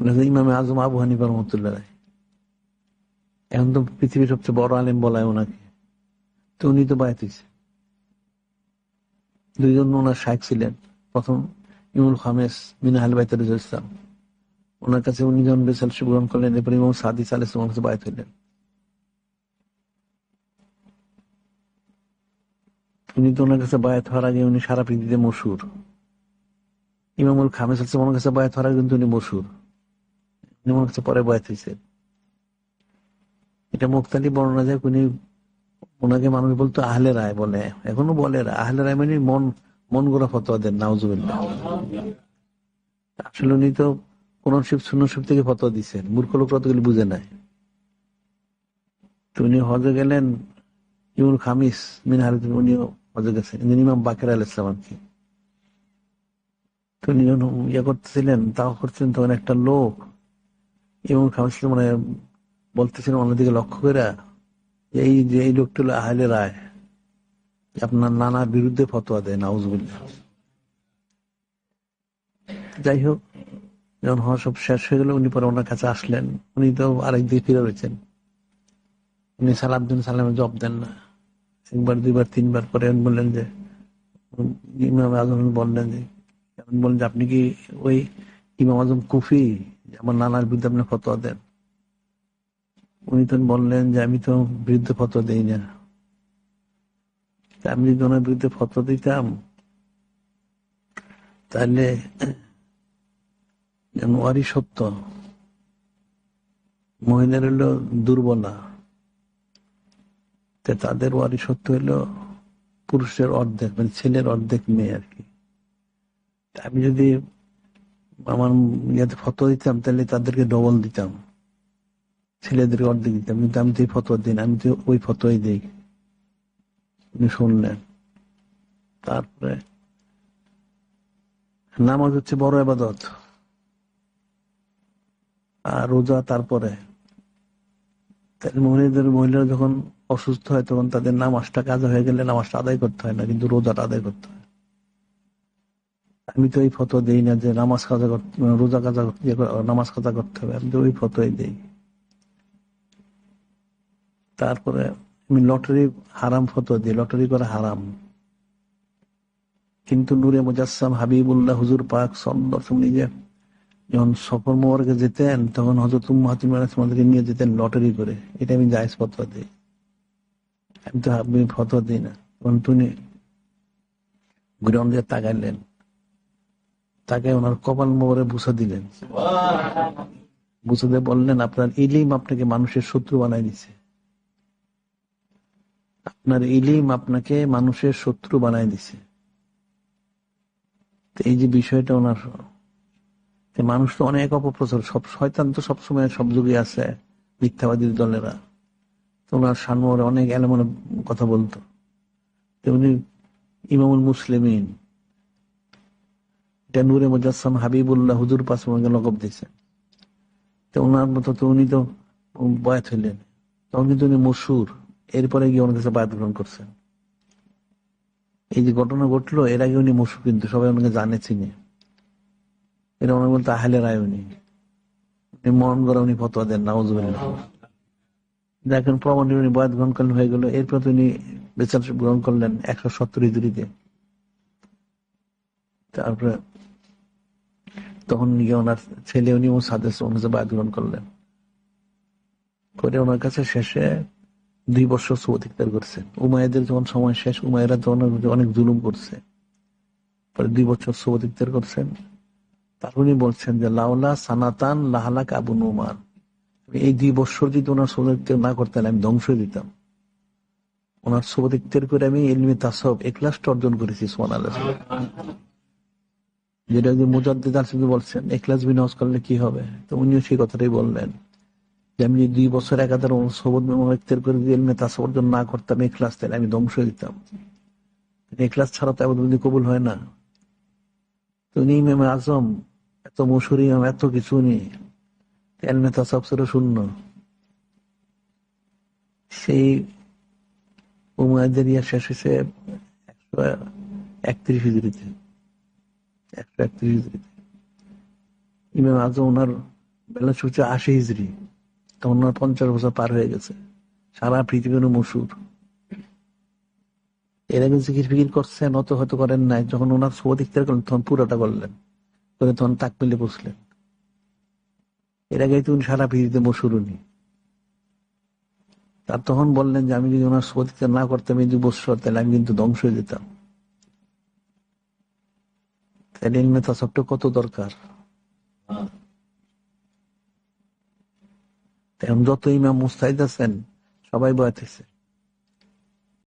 ইমামে আজম আবু হানিফা রহমতুল্লাহ। এখন তো পৃথিবীর সবচেয়ে বড় আলেম বলায় ওনাকে। তো উনি তো বায়াত হয়েছে। দুইজন ওনার শাইখ ছিলেন। প্রথম ইমুল খামেস মিনাহাল বাইতুল ইসলাম। ওনার কাছে উনি যখন বেসাল গ্রহণ করলেন, এরপর ইমাম সাদি সালেস ওনার কাছে বায়াত হইলেন। উনি তো ওনার কাছে বায়াত হওয়ার আগে উনি সারা পৃথিবীতে মশুর। ইমামুল খামেস আছে, ওনার কাছে বায়াত হওয়ার আগে কিন্তু উনি মশুর। কাছে পরে বায়াত হয়েছে এটা মুক্তালি বর্ণনা যায় উনি ওনাকে মানুষ বলতো আহলে রায় বলে। এখনও বলে আহলে রায় মানে মন মন গোড়া ফতোয়া দেন, নাউজুবিল্লাহ। আসলে উনি তো কোন শিব শূন্য শিব থেকে ফতোয়া দিচ্ছেন মূর্খ লোক কতগুলি বুঝে নাই। তো উনি হজে গেলেন ইমুল খামিস মিন হারিত উনিও হজে গেছেন। ইমাম বাকের আল ইসলাম আর কি তো উনি ইয়ে করতেছিলেন, তাও করছেন তখন একটা লোক ইমুল খামিস মানে বলতেছিলেন অন্যদিকে লক্ষ্য করে এই যে এই লোকটা হলো আহলে রায় আপনার নানার বিরুদ্ধে ফতোয়া দেয়, নাউজুবিল্লাহ। যাই হোক, যখন হওয়া সব শেষ হয়ে গেল, উনি পরে ওনার কাছে আসলেন। উনি তো আরেক দিকে ফিরে রয়েছেন। উনি সালাম দিন, সালামে জব দেন না। একবার, দুইবার, তিনবার পরে বললেন যে, ইমাম আজম বললেন যে বললেন যে, আপনি কি ওই ইমাম আজম কুফি? আমার নানার বিরুদ্ধে আপনি ফতোয়া দেন। উনি তো বললেন যে, আমি তো বিরুদ্ধে ফতোয়া দেই না। আমি যদি ওনার বিরুদ্ধে ফতোয়া দিতাম, তাহলে ওয়ারি সত্য, মহিলার হলো দুর্বলা। তাদের ওয়ারি সত্য হলো পুরুষের অর্ধেক মানে ছেলের অর্ধেক মেয়ে আর কি। আমি যদি আমার ইয়াতে ফতোয়া দিতাম, তাহলে তাদেরকে ডবল দিতাম। ছেলেদেরকে অর্ধেক দিতাম, কিন্তু আমি তো এই ফতোয়া দিই আমি তো ওই ফতোয়াই দিই। উনি শুনলেন? তারপরে নামাজ হচ্ছে বড় আবাদত। আর রোজা তারপরে। মহিলাদের, মহিলারা যখন অসুস্থ হয়, তখন তাদের নামাজটা কাজা হয়ে গেলে নামাজটা আদায় করতে হয় না, কিন্তু রোজাটা আদায় করতে হয়। আমি তো এই ফটো দেই না যে নামাজ কাজা করতে, রোজা কাজা ইয়ে করে- নামাজ কাজা করতে হবে, আমি তো ওই ফটোই দেই। তারপরে আমি লটারি হারাম ফটো দিই, লটারি করা হারাম। কিন্তু নূরে মুজাসসাম হাবিবুল্লাহ হুজুর পাক সল্লাল্লাহু নিজে যখন সফর মোবারকে যেতেন, তখন হজরত উম্মাহাতুল আমাদেরকে নিয়ে যেতেন লটারি করে। এটা আমি জায়েজ ফতোয়া দিই। আমি তো ফতোয়া দিই না। তখন তুমি গ্রাউন্ড দিয়ে তাকাইলেন। তাকে ওনার কপাল মোহরে বুঝা দিলেন। বুঝে দিয়ে বললেন, আপনার ইলিম আপনাকে মানুষের শত্রু বানাই দিছে। আপনার ইলিম আপনাকে মানুষের শত্রু বানাই দিছে। এই যে বিষয়টা ওনার মানুষ তো অনেক অপপ্রচার, সব শয়তান তো সবসময় সব যুগে আছে মিথ্যাবাদীর দলেরা। তো ওনার সানোয়ারে অনেক এলোমেলো কথা বলতো। উনি ইমামুল মুসলিমিন এটা নূরে মুজাসসাম হাবিবুল্লাহ হুজুর পাশে ওনাকে লকব দিয়েছেন তো ওনার মতো তো উনি তো বয়াত হইলেন। তখন কিন্তু উনি মশুর। এরপরে গিয়ে ওনার কাছে বায়াত গ্রহণ করছেন। এই যে ঘটনা ঘটলো, এর আগে উনি মশুর কিন্তু সবাই ওনাকে জানে, চিনে। এটা ওনার বলতে আহলে রায় উনি। উনি মরণ করে উনি ফতোয়া দেন, নাউজুবিল্লাহ। দেখেন প্রমাণ উনি বয়াত গ্রহণ করলেন, হয়ে গেল। এরপর তো উনি বেচার গ্রহণ করলেন একশো সত্তর ইজুরিতে তারপরে তখন গিয়ে ওনার ছেলে উনি সাদেশ ওনার বায়াত গ্রহণ করলেন। করে ওনার কাছে শেষে দুই বছর সুবতিকার করছেন উমায়েদের যখন সময় শেষ উমায়েরা তখন অনেক জুলুম করছে। পরে দুই বছর সুবতিকার করছেন। তারপর উনি বলছেন যে লাউলা সানাতান লাহালাক আবু নুমান। এই দুই বছর যদি ওনার সুবতিকার না করতেন, আমি ধ্বংস দিতাম ওনার সুবতিকার করে আমি এলমি তাসব একলাসটা অর্জন করেছি সোমান আল্লাহ যেটা যে মুজাদ্দিদ আলসিদি বলছেন একলাস বিনাজ করলে কি হবে? তো উনিও সেই কথাটাই বললেন। যে আমি যদি দুই বছর একাধারে সবদ ব্যক্তের করে দিয়ে এলমে তাসব অর্জন না করতাম এখলাস, তাহলে আমি ধ্বংস দিতাম এখলাস ছাড়া তো আবাদ কবুল হয় না। তো উনি ইমাম আজম, এত ইমাম, এত কিছু উনি এলমে তাসব ছিল শূন্য। সেই উমায়দের ইয়া শেষ হয়েছে একশো একত্রিশ হিজড়িতে। একশো একত্রিশ হিজড়িতে ইমাম আজম ওনার বেলাস হচ্ছে আশি হিজড়ি। তখন ওনার পঞ্চাশ বছর পার হয়ে গেছে। সারা পৃথিবীর মশুর এর আগে জিকির ফিকির করছেন, অত হয়তো করেন নাই। যখন ওনার সৌদ ইখতিয়ার করলেন তখন পুরোটা করলেন। করে তখন তাক মিলে বসলেন। এর আগে তো উনি সারা পৃথিবীতে মসুর উনি। তার তখন বললেন যে, আমি যদি ওনার সৌদ ইখতিয়ার না করতাম এই দু বছর, তাহলে আমি কিন্তু ধ্বংস হয়ে যেতাম। তাহলে ইলমে তাসাবটা কত দরকার? এখন যত ইমাম মুস্তাহিদ আছেন সবাই বয়াতেছে